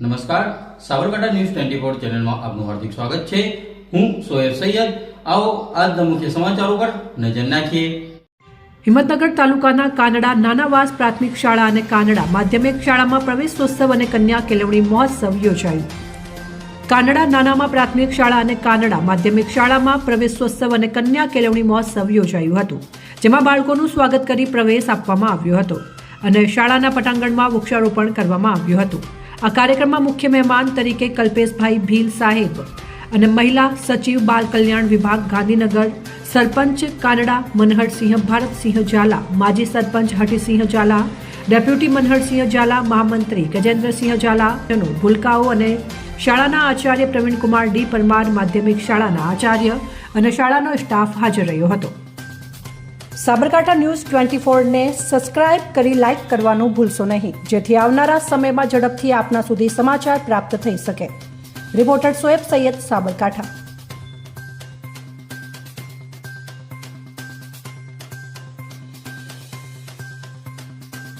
નમસ્કાર. Sabarkantha news twenty four ચેનલમાં આપનું હાર્દિક સ્વાગત છે. હું સોહેબ સૈયદ. આવો આજના મુખ્ય સમાચારો પર નજર નાખીએ. હિંમતનગર તાલુકાના કાનડા નાનાવાસ પ્રાથમિક શાળા અને કાનડા માધ્યમિક શાળામાં પ્રવેશોત્સવ અને કન્યા કેળવણી મહોત્સવ યોજાયું. કાનડા નાનામાં પ્રાથમિક શાળા અને કાનડા માધ્યમિક શાળામાં પ્રવેશોત્સવ અને કન્યા કેળવણી મહોત્સવ યોજાયું હતું, જેમાં બાળકોનું સ્વાગત કરી પ્રવેશ આપવામાં આવ્યો હતો અને શાળાના પટાંગણમાં વૃક્ષારોપણ કરવામાં આવ્યું હતું. આ કાર્યક્રમમાં મુખ્ય મહેમાન તરીકે કલ્પેશભાઈ ભીલ સાહેબ અને મહિલા સચિવ બાલ કલ્યાણ વિભાગ ગાંધીનગર, સરપંચ કાનડા મનહરસિંહ ભારતસિંહ ઝાલા, માજી સરપંચ હટીસિંહ ઝાલા, ડેપ્યુટી મનહરસિંહ ઝાલા, મહામંત્રી ગજેન્દ્રસિંહ ઝાલા, જનો ભૂલકાઓ અને શાળાના આચાર્ય પ્રવીણકુમાર ડી પરમાર માધ્યમિક શાળાના આચાર્ય અને શાળાનો સ્ટાફ હાજર રહ્યો હતો. સાબરકાંઠા ન્યૂઝ ટ્વેન્ટી ફોરને સબસ્ક્રાઇબ કરી લાઇક કરવાનું ભૂલશો નહીં. જેથી આવનારા સમયમાં ઝડપથી આપના સુધી સમાચાર પ્રાપ્ત થઈ શકે. રિપોર્ટર સોએબ સૈયદ સાબરકાંઠા.